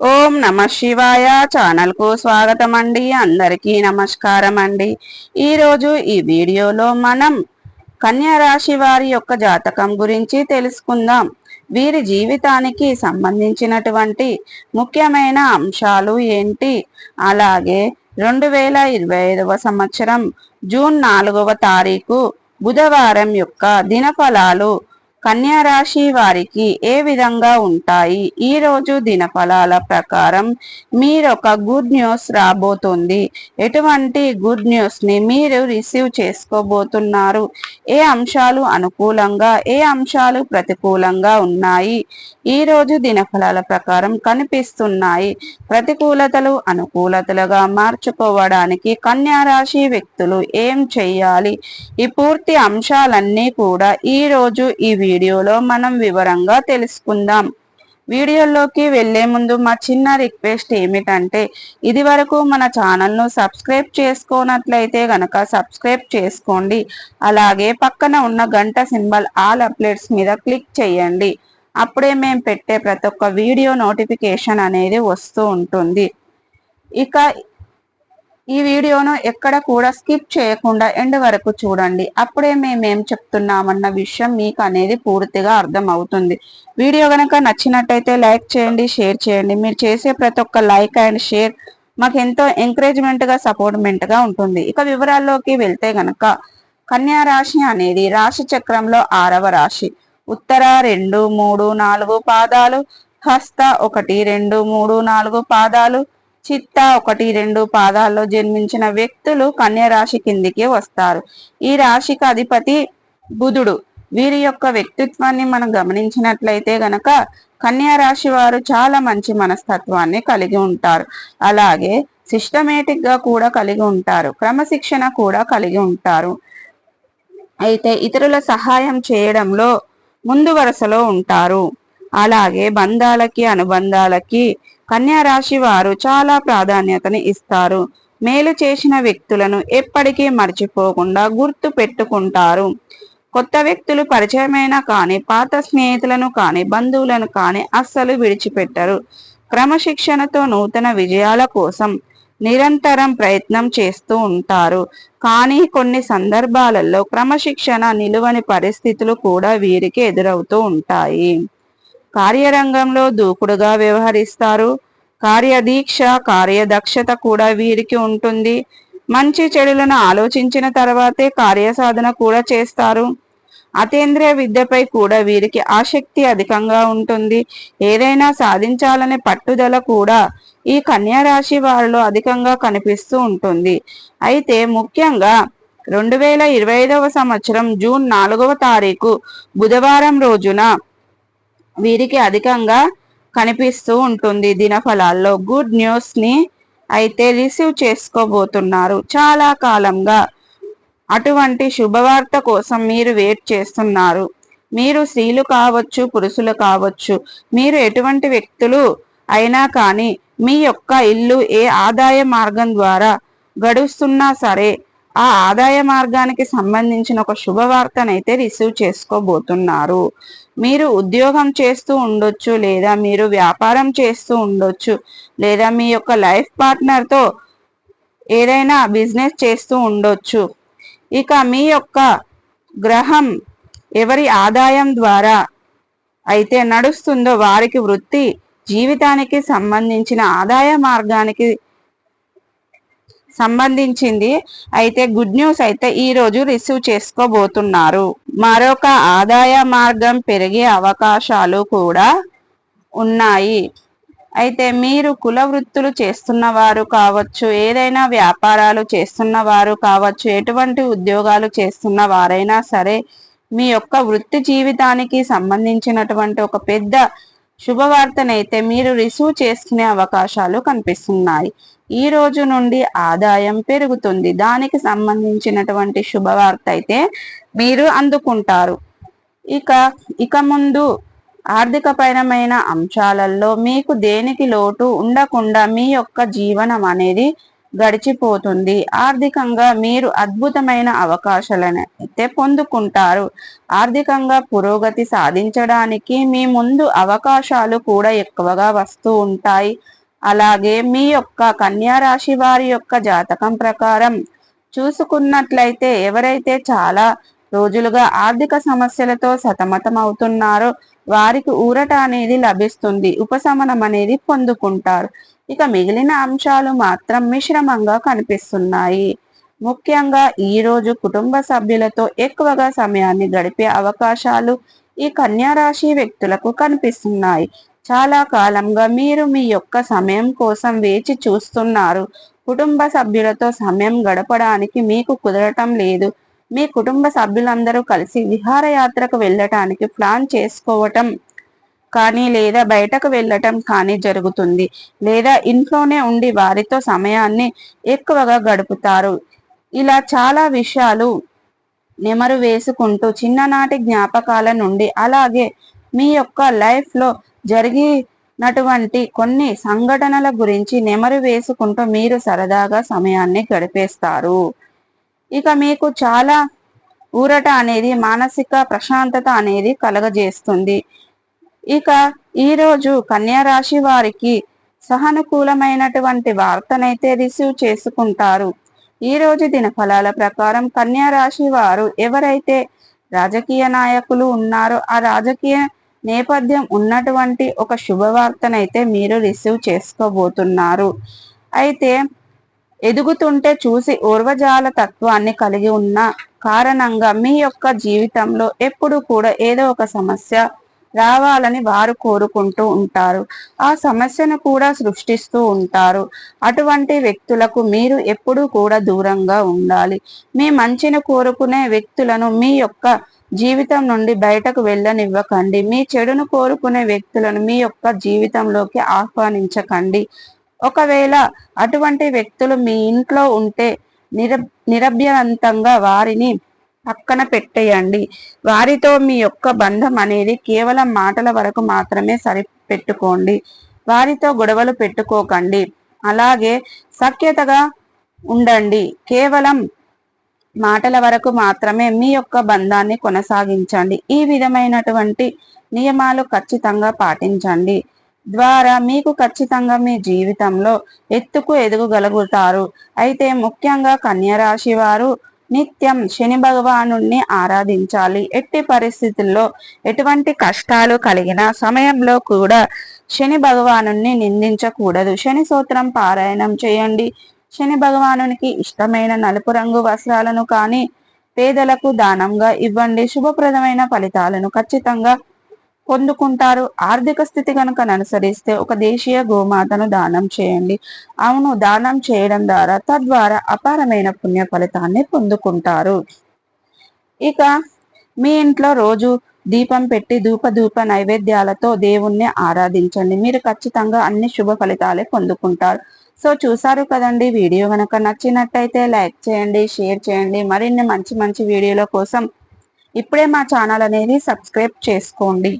ఓం నమ శివాయ ఛానల్కు స్వాగతం అండి అందరికీ నమస్కారం అండి ఈరోజు ఈ వీడియోలో మనం కన్యా రాశి వారి యొక్క జాతకం గురించి తెలుసుకుందాం. వీరి జీవితానికి సంబంధించినటువంటి ముఖ్యమైన అంశాలు ఏంటి? అలాగే రెండు వేల ఇరవై ఐదవ సంవత్సరం జూన్ నాలుగవ తారీఖు బుధవారం యొక్క దినఫలాలు కన్యా రాశి వారికి ఏ విధంగా ఉంటాయి? ఈ రోజు దినఫలాల ప్రకారం మీరు ఒక గుడ్ న్యూస్ రాబోతుంది. ఎటువంటి గుడ్ న్యూస్ని మీరు రిసీవ్ చేసుకోబోతున్నారు? ఏ అంశాలు అనుకూలంగా ఏ అంశాలు ప్రతికూలంగా ఉన్నాయి? ఈ రోజు దినఫలాల ప్రకారం కనిపిస్తున్నాయి. ప్రతికూలతలు అనుకూలతలుగా మార్చుకోవడానికి కన్యా రాశి వ్యక్తులు ఏం చెయ్యాలి ఈ పూర్తి అంశాలన్నీ కూడా ఈ రోజు ఈ వీడియోలో మనం వివరంగా తెలుసుకుందాం. వీడియోలోకి వెళ్ళే ముందు మా చిన్న రిక్వెస్ట్ ఏమిటంటే ఇది వరకు మన ఛానల్ను సబ్స్క్రైబ్ చేసుకోనట్లయితే గనక సబ్స్క్రైబ్ చేసుకోండి. అలాగే పక్కన ఉన్న గంట సింబల్ ఆల్ అప్డేట్స్ మీద క్లిక్ చేయండి. అప్పుడే మేము పెట్టే ప్రతి ఒక్క వీడియో నోటిఫికేషన్ అనేది వస్తూ ఉంటుంది. ఇక ఈ వీడియోను ఎక్కడ కూడా స్కిప్ చేయకుండా ఎండ్ వరకు చూడండి. అప్పుడే మేమేం చెప్తున్నామన్న విషయం మీకు అనేది పూర్తిగా అర్థం అవుతుంది వీడియో కనుక నచ్చినట్టయితే లైక్ చేయండి షేర్ చేయండి. మీరు చేసే ప్రతి ఒక్క లైక్ అండ్ షేర్ మాకు ఎంతో ఎంకరేజ్మెంట్గా సపోర్ట్మెంట్గా ఉంటుంది. ఇక వివరాల్లోకి వెళ్తే గనక కన్యా రాశి అనేది రాశి చక్రంలో ఆరవ రాశి. ఉత్తర రెండు మూడు నాలుగు పాదాలు హస్త ఒకటి రెండు మూడు నాలుగు పాదాలు చిత్త ఒకటి రెండు పాదాల్లో జన్మించిన వ్యక్తులు కన్య రాశి కిందికి వస్తారు. ఈ రాశికి అధిపతి బుధుడు. వీరి యొక్క వ్యక్తిత్వాన్ని మనం గమనించినట్లయితే గనక కన్యా రాశి వారు చాలా మంచి మనస్తత్వాన్ని కలిగి ఉంటారు. అలాగే సిస్టమేటిక్గా కూడా కలిగి ఉంటారు. క్రమశిక్షణ కూడా కలిగి ఉంటారు. అయితే ఇతరుల సహాయం చేయడంలో ముందు వరుసలో ఉంటారు. అలాగే బంధాలకి అనుబంధాలకి కన్యా రాశి వారు చాలా ప్రాధాన్యతని ఇస్తారు. మేలు చేసిన వ్యక్తులను ఎప్పటికీ మర్చిపోకుండా గుర్తు పెట్టుకుంటారు. కొత్త వ్యక్తులు పరిచయమైన కానీ పాత స్నేహితులను కానీ బంధువులను కానీ అస్సలు విడిచిపెట్టరు. క్రమశిక్షణతో నూతన విజయాల కోసం నిరంతరం ప్రయత్నం చేస్తూ ఉంటారు. కానీ కొన్ని సందర్భాలలో క్రమశిక్షణ నిలువని పరిస్థితులు కూడా వీరికి ఎదురవుతూ ఉంటాయి. కార్యరంగంలో దూకుడుగా వ్యవహరిస్తారు. కార్యదీక్ష కార్యదక్షత కూడా వీరికి ఉంటుంది. మంచి చెడులను ఆలోచించిన తర్వాతే కార్యసాధన కూడా చేస్తారు. అతేంద్రియ విద్యపై కూడా వీరికి ఆసక్తి అధికంగా ఉంటుంది. ఏదైనా సాధించాలనే పట్టుదల కూడా ఈ కన్యారాశి వారిలో అధికంగా కనిపిస్తూ ఉంటుంది. అయితే ముఖ్యంగా రెండు వేల ఇరవై ఐదవ సంవత్సరం జూన్ నాలుగవ తారీఖు బుధవారం రోజున వీరికి అధికంగా కనిపిస్తూ ఉంటుంది. దినఫలాల్లో గుడ్ న్యూస్ని అయితే రిసీవ్ చేసుకోబోతున్నారు. చాలా కాలంగా అటువంటి శుభవార్త కోసం మీరు వెయిట్ చేస్తున్నారు. మీరు స్త్రీలు కావచ్చు పురుషులు కావచ్చు మీరు ఎటువంటి వ్యక్తులు అయినా కానీ మీ యొక్క ఇల్లు ఏ ఆదాయ మార్గం ద్వారా గడుస్తున్నా సరే ఆ ఆదాయ మార్గానికి సంబంధించిన ఒక శుభవార్తనైతే రిసీవ్ చేసుకోబోతున్నారు. మీరు ఉద్యోగం చేస్తూ ఉండొచ్చు లేదా మీరు వ్యాపారం చేస్తూ ఉండొచ్చు లేదా మీ యొక్క లైఫ్ పార్ట్నర్తో ఏదైనా బిజినెస్ చేస్తూ ఉండొచ్చు. ఇక మీ యొక్క గ్రహం ఎవరి ఆదాయం ద్వారా అయితే నడుస్తుందో వారికి వృత్తి జీవితానికి సంబంధించిన ఆదాయ మార్గానికి సంబంధించింది. అయితే గుడ్ న్యూస్ అయితే ఈ రోజు రిసీవ్ చేసుకోబోతున్నారు. మరొక ఆదాయ మార్గం పెరిగే అవకాశాలు కూడా ఉన్నాయి. అయితే మీరు కుల వృత్తులు చేస్తున్న వారు కావచ్చు ఏదైనా వ్యాపారాలు చేస్తున్న వారు కావచ్చు ఎటువంటి ఉద్యోగాలు చేస్తున్న వారైనా సరే మీ యొక్క వృత్తి జీవితానికి సంబంధించినటువంటి ఒక పెద్ద శుభవార్తనైతే మీరు రిసీవ్ చేసుకునే అవకాశాలు కనిపిస్తున్నాయి. ఈ రోజు నుండి ఆదాయం పెరుగుతుంది. దానికి సంబంధించినటువంటి శుభవార్త అయితే మీరు అందుకుంటారు. ఇక ఇక ముందు ఆర్థికపరమైన అంశాలలో మీకు దేనికి లోటు ఉండకుండా మీ యొక్క జీవనం అనేది గడిచిపోతుంది. ఆర్థికంగా మీరు అద్భుతమైన అవకాశాలను అయితే పొందుకుంటారు. ఆర్థికంగా పురోగతి సాధించడానికి మీ ముందు అవకాశాలు కూడా ఎక్కువగా వస్తూ ఉంటాయి. అలాగే మీ యొక్క కన్యా రాశి వారి యొక్క జాతకం ప్రకారం చూసుకున్నట్లయితే ఎవరైతే చాలా రోజులుగా ఆర్థిక సమస్యలతో సతమతం అవుతున్నారో వారికి ఊరట అనేది లభిస్తుంది. ఉపశమనం అనేది పొందుకుంటారు. ఇక మిగిలిన అంశాలు మాత్రం మిశ్రమంగా కనిపిస్తున్నాయి. ముఖ్యంగా ఈ రోజు కుటుంబ సభ్యులతో ఎక్కువగా సమయాన్ని గడిపే అవకాశాలు ఈ రాశి వ్యక్తులకు కనిపిస్తున్నాయి. చాలా కాలంగా మీరు మీ యొక్క సమయం కోసం వేచి చూస్తున్నారు. కుటుంబ సభ్యులతో సమయం గడపడానికి మీకు కుదరటం లేదు. మీ కుటుంబ సభ్యులందరూ కలిసి విహారయాత్రకు వెళ్ళటానికి ప్లాన్ చేసుకోవటం కానీ లేదా బయటకు వెళ్ళటం కానీ జరుగుతుంది. లేదా ఇంట్లోనే ఉండి వారితో సమయాన్ని ఎక్కువగా గడుపుతారు. ఇలా చాలా విషయాలు నెమరు వేసుకుంటూ చిన్ననాటి జ్ఞాపకాల నుండి అలాగే మీ యొక్క లైఫ్లో జరిగినటువంటి కొన్ని సంఘటనల గురించి నెమరు వేసుకుంటూ మీరు సరదాగా సమయాన్ని గడిపేస్తారు. ఇక మీకు చాలా ఊరట అనేది మానసిక ప్రశాంతత అనేది కలగజేస్తుంది. ఇక ఈరోజు రాశి వారికి సహానుకూలమైనటువంటి వార్తనైతే రిసీవ్ చేసుకుంటారు. ఈ రోజు దిన ఫలాల ప్రకారం రాశి వారు ఎవరైతే రాజకీయ నాయకులు ఉన్నారో ఆ రాజకీయ నేపథ్యం ఉన్నటువంటి ఒక శుభవార్తనైతే మీరు రిసీవ్ చేసుకోబోతున్నారు. అయితే ఎదుగుతుంటే చూసి ఊర్వజాల తత్వాన్ని కలిగి ఉన్న కారణంగా మీ యొక్క జీవితంలో ఎప్పుడు కూడా ఏదో ఒక సమస్య రావాలని వారు కోరుకుంటూ ఉంటారు. ఆ సమస్యను కూడా సృష్టిస్తూ ఉంటారు. అటువంటి వ్యక్తులకు మీరు ఎప్పుడూ కూడా దూరంగా ఉండాలి. మీ మంచిని కోరుకునే వ్యక్తులను మీ యొక్క జీవితం నుండి బయటకు వెళ్ళనివ్వకండి. మీ చెడును కోరుకునే వ్యక్తులను మీ యొక్క జీవితంలోకి ఆహ్వానించకండి. ఒకవేళ అటువంటి వ్యక్తులు మీ ఇంట్లో ఉంటే నిర నిరభ్యంతంగా వారిని పక్కన పెట్టేయండి. వారితో మీ యొక్క బంధం అనేది కేవలం మాటల వరకు మాత్రమే సరి పెట్టుకోండి వారితో గొడవలు పెట్టుకోకండి. అలాగే సఖ్యతగా ఉండండి. కేవలం మాటల వరకు మాత్రమే మీ యొక్క బంధాన్ని కొనసాగించండి. ఈ విధమైనటువంటి నియమాలు ఖచ్చితంగా పాటించండి. ద్వారా మీకు ఖచ్చితంగా మీ జీవితంలో ఎత్తుకు ఎదుగుగలుగుతారు. అయితే ముఖ్యంగా కన్యరాశి వారు నిత్యం శని భగవాను ఆరాధించాలి. ఎట్టి పరిస్థితుల్లో ఎటువంటి కష్టాలు కలిగిన సమయంలో కూడా శని భగవాను నిందించకూడదు. శని సూత్రం పారాయణం చేయండి. శని భగవానునికి ఇష్టమైన నలుపు రంగు వస్త్రాలను కానీ పేదలకు దానంగా ఇవ్వండి. శుభప్రదమైన ఫలితాలను ఖచ్చితంగా పొందుకుంటారు. ఆర్థిక స్థితి కనుక అనుసరిస్తే ఒక దేశీయ గోమాతను దానం చేయండి. అవును దానం చేయడం ద్వారా తద్వారా అపారమైన పుణ్య ఫలితాన్ని పొందుకుంటారు. ఇక మీ ఇంట్లో రోజు దీపం పెట్టి ధూప ధూప నైవేద్యాలతో దేవుణ్ణి ఆరాధించండి. మీరు ఖచ్చితంగా అన్ని శుభ ఫలితాలే పొందుకుంటారు. సో చూసారు కదండి వీడియో కనుక నచ్చినట్టయితే లైక్ చేయండి షేర్ చేయండి. మరిన్ని మంచి మంచి వీడియోల కోసం ఇప్పుడే మా ఛానల్ అనేది సబ్స్క్రైబ్ చేసుకోండి.